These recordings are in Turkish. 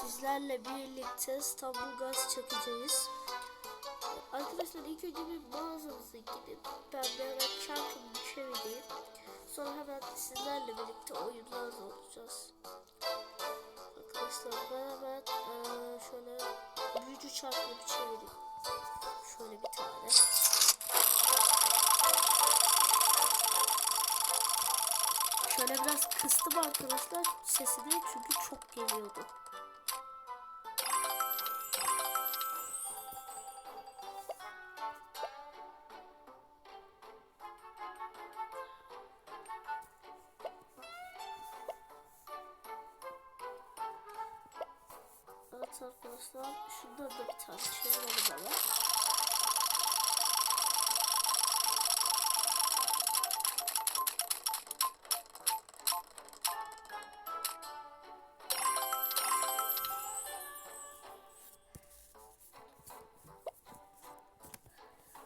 sizlerle birlikte İstanbul Gaz çakacağız. Arkadaşlar ilk önce bir mağazamıza gidip ben bir hemen çarkımı çevireyim. Sonra hemen sizlerle birlikte oyunlar olacağız. Arkadaşlar ben hemen eee, şöyle büyücü çarkımı çevireyim. Şöyle bir tane. Şöyle biraz kıstım arkadaşlar sesini çünkü çok geliyordu. Evet arkadaşlar şundan da bir tane çevirelim hemen.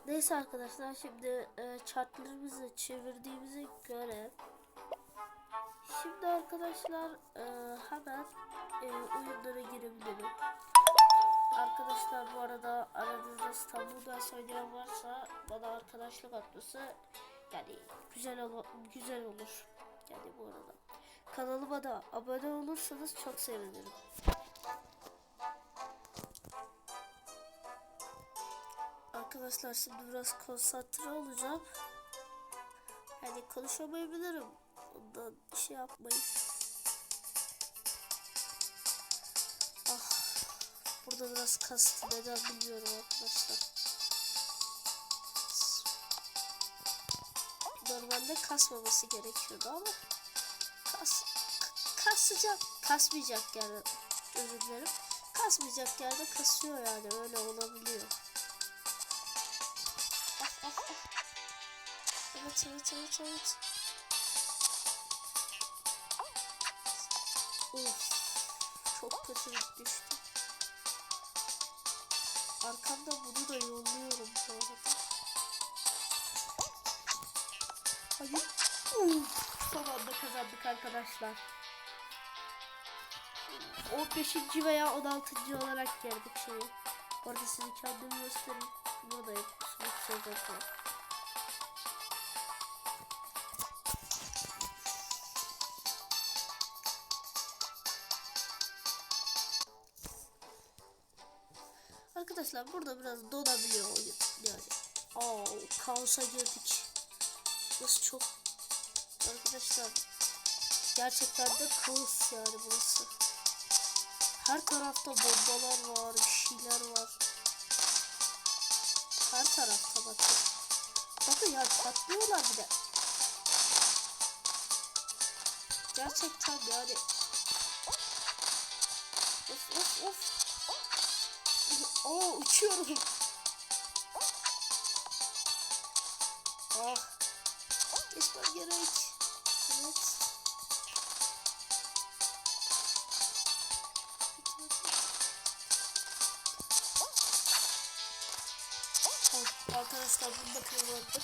Neyse arkadaşlar şimdi e, chartlarımızı çevirdiğimize göre şimdi arkadaşlar e, hemen e, oyunlara girebilirim. Arkadaşlar bu arada aranızda İstanbul'dan oynayan varsa bana arkadaşlık atması yani güzel güzel olur. Yani bu arada kanalıma da abone olursanız çok sevinirim. Arkadaşlar şimdi biraz konsantre olacağım. Yani konuşamayabilirim. Ondan şey yapmayın. Ah, burada biraz kastı neden bilmiyorum arkadaşlar. Normalde kasmaması gerekiyordu ama kas kasacak, kasmayacak yani özür dilerim. Kasmayacak yerde kasıyor yani öyle olabiliyor. Ah, ah, ah. Evet evet evet evet. Of. Çok kötü düştü. Arkamda bunu da yolluyorum bu arada. Hayır. Uf. Son anda kazandık arkadaşlar. 15. veya 16. olarak geldik şeyi. Bu arada size kendimi göstereyim. Buradayım. Kusura bakmayın. Arkadaşlar burada biraz donabiliyor oyun yani. Aa, kaosa girdik. Burası çok arkadaşlar gerçekten de kaos yani burası. Her tarafta bombalar var, bir şeyler var. Her tarafta bakın. Bakın ya patlıyorlar bir de. Gerçekten yani. Of of of. Oo uçuyorum. Ah. Geçmem gerek. Evet. Arkadaşlar bunu da kazandık.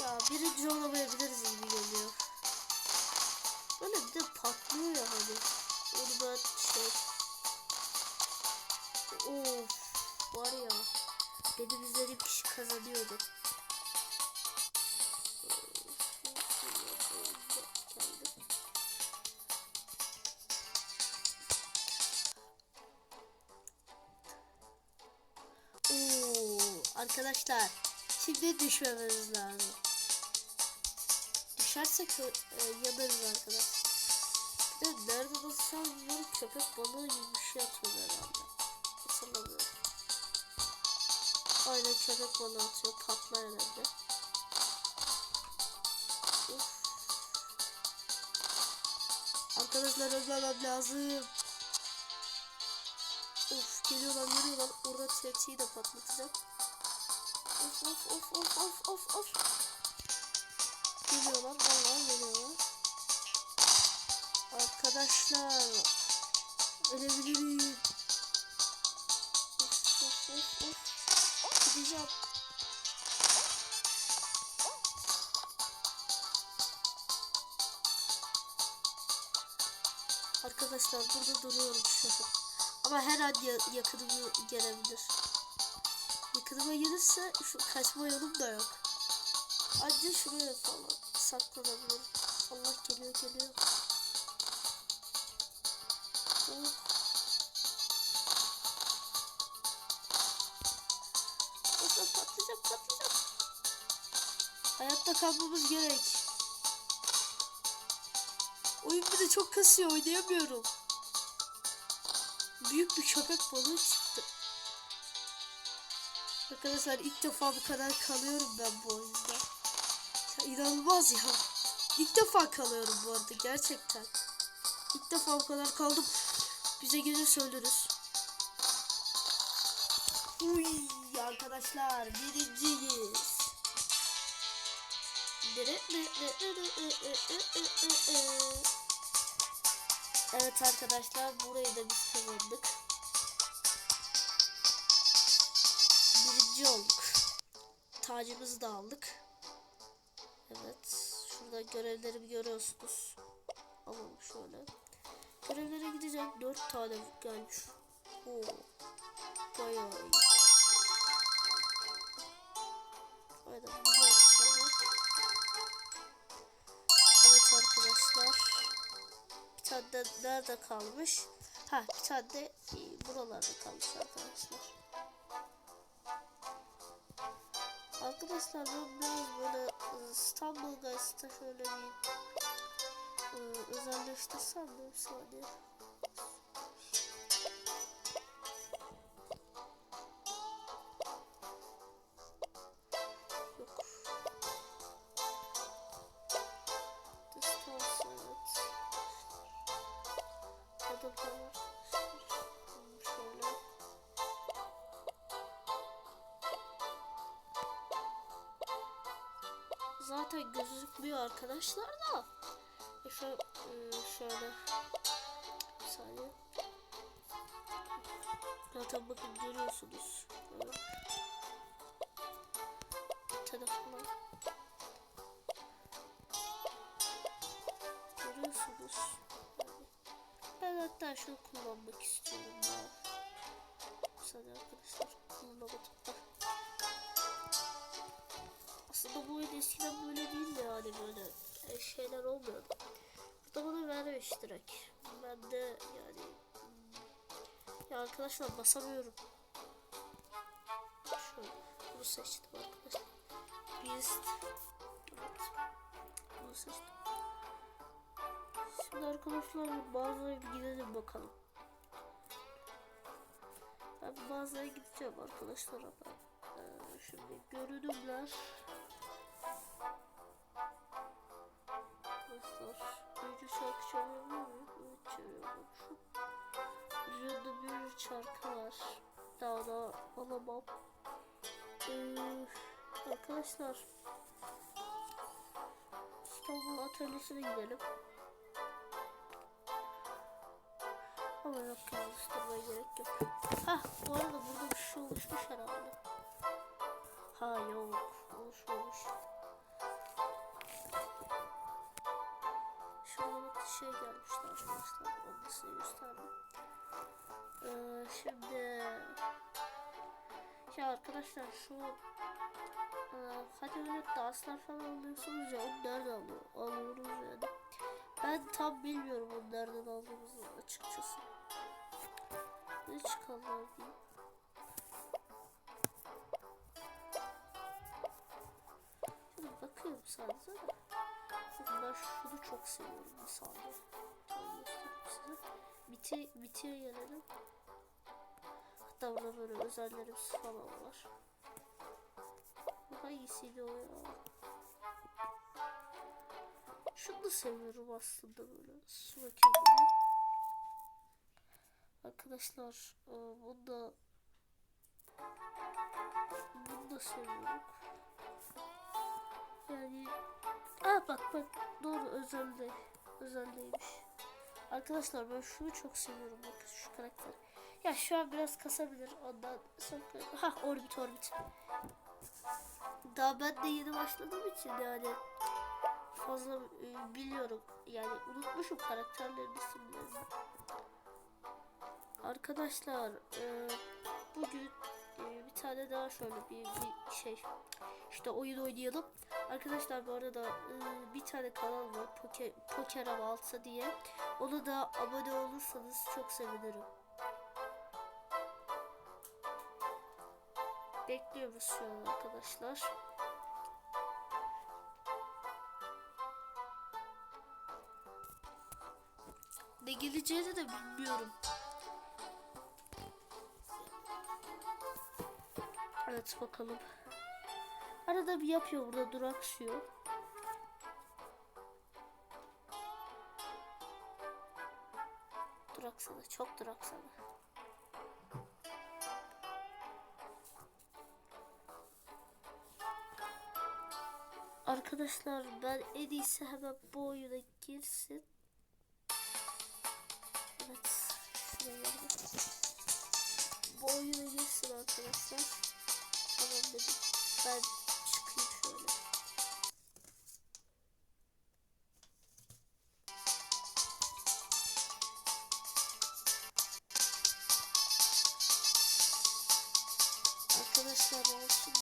Ya birinci olamayabiliriz gibi geliyor. Böyle bir de patlıyor ya hani. Onu ben şey... Of var ya. Benim izlediğim kişi kazanıyordu. Arkadaşlar şimdi düşmememiz lazım. Düşersek e, yanarız arkadaşlar. Bir de nerede nasıl bilmiyorum köpek balığı gibi Aynen köpek balığı atıyor patlar herhalde. Uf. Arkadaşlar ölmemem lazım. Of geliyorlar geliyorlar. Orada tepsiyi de patlatacak. Of of of of of of of. Geliyorlar vallahi geliyorlar. Arkadaşlar ölebilirim. Of of of of. Gideceğim. Arkadaşlar burada duruyorum şu an. Ama her an ya- yakınıma gelebilir. Yakınıma gelirse şu kaçma yolum da yok. Anca şuraya falan saklanabilirim. Allah geliyor geliyor. Oh. Patlayacak patlayacak patlayacak. Hayatta kalmamız gerek. Oyun bir de çok kasıyor oynayamıyorum. Büyük bir köpek balığı çıktı. Arkadaşlar ilk defa bu kadar kalıyorum ben bu oyunda. Ya inanılmaz ya. İlk defa kalıyorum bu arada gerçekten. İlk defa bu kadar kaldım. Bize gelir söyleriz. Uy arkadaşlar birinciyiz. Evet arkadaşlar burayı da biz kazandık. Birinci olduk. Tacımızı da aldık. Evet. Şurada görevlerimi görüyorsunuz. Alalım şöyle. Görevlere gideceğim. Dört tane gelmiş. Oo. Bayağı iyi. Ama. Evet arkadaşlar. Bir tane de nerede kalmış? Ha bir tane de e, buralarda kalmış arkadaşlar. Arkadaşlar ben biraz böyle e, İstanbul Guys'ta şöyle bir e, özelleştirsem de bir saniye. Zaten gözükmüyor arkadaşlar da. E Şu, e, şöyle. Bir saniye. Zaten bakın görüyorsunuz. Telefona. Görüyorsunuz. Ben hatta şunu kullanmak istiyorum ya. Bir saniye arkadaşlar. Kullanamadım. Aslında bu oyun eskiden böyle değildi yani böyle e, şeyler olmuyordu. Burada bana vermiş direkt. Ben de yani hmm, ya arkadaşlar basamıyorum. Şöyle bunu seçtim arkadaşlar. Beast. Evet. Bunu seçtim. Şimdi arkadaşlar mağazaya gidelim bakalım. Ben mağazaya gideceğim arkadaşlar ama. Ee, şimdi görünümler. Şarkı var. Daha da alamam. Ee, arkadaşlar İstanbul atölyesine gidelim. Ama yok ya alıştırmaya gerek yok. Hah bu arada burada bir şey oluşmuş herhalde. Ha yok oluşmamış. Şurada bak şey gelmişti arkadaşlar. Onu size gösterdim. Ee, şimdi ya arkadaşlar şu e, hani öyle danslar falan alıyorsunuz ya onu nereden alıyor? alıyoruz yani. Ben tam bilmiyorum onu nereden aldığımızı açıkçası. Ne çıkalım diyeyim. Şimdi bakıyorum sadece de. Ben şunu çok seviyorum göstereyim size. Biti, bitiye gelelim. Hatta burada böyle özellerimiz falan var. Bu hangisiydi o ya? Şunu da seviyorum aslında böyle. Su bakayım. Arkadaşlar e, bunu da bunu da seviyorum. Yani Aa bak bak doğru özelde özeldeymiş. Arkadaşlar ben şunu çok seviyorum bakın şu karakter. Ya şu an biraz kasabilir ondan sonra ha orbit orbit. Daha ben de yeni başladığım için yani fazla e, biliyorum yani unutmuşum karakterlerin isimlerini. arkadaşlar e, bugün tane daha şöyle bir, bir şey işte oyun oynayalım. Arkadaşlar bu arada e, bir tane kanal var Poker, Poker Avalsa diye. Ona da abone olursanız çok sevinirim. Bekliyoruz şu an arkadaşlar. Ne geleceğini de bilmiyorum. Evet bakalım. Arada bir yapıyor burada duraksıyor. Duraksadı çok duraksadı. Arkadaşlar ben en iyisi hemen bu oyuna girsin. Evet. Bu oyuna girsin arkadaşlar. Of the bud.